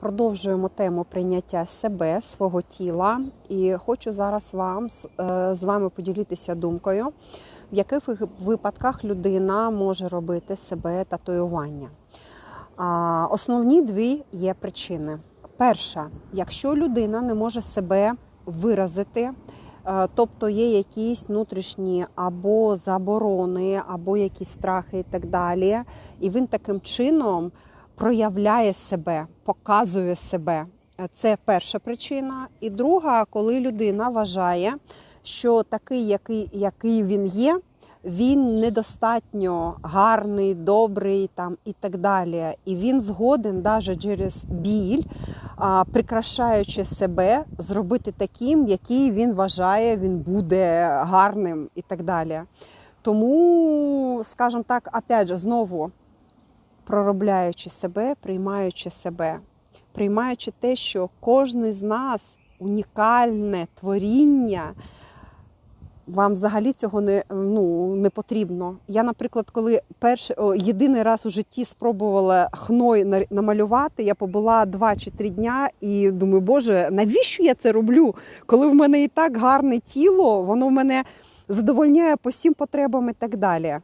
Продовжуємо тему прийняття себе, свого тіла, і хочу зараз вам з, е, вами поділитися думкою, в яких випадках людина може робити себе татуювання. Основні дві є причини. Перша, якщо людина не може себе виразити, е, тобто є якісь внутрішні або заборони, або якісь страхи і так далі, і він таким чином проявляє себе, показує себе. Це перша причина. І друга, коли людина вважає, що такий, який, який він є, він недостатньо гарний, добрий там і так далі. І він згоден навіть через біль, прикрашаючи себе, зробити таким, який він вважає, він буде гарним і так далі. Тому, скажімо так, опять же, знову проробляючи себе, приймаючи себе, приймаючи те, що кожен з нас унікальне творіння. Вам взагалі цього не, ну, не потрібно. Я, наприклад, коли перший єдиний раз у житті спробувала хной намалювати, я побула два чи три дня і думаю, Боже, навіщо я це роблю? Коли в мене і так гарне тіло, воно в мене задовольняє по всім потребам і так далі.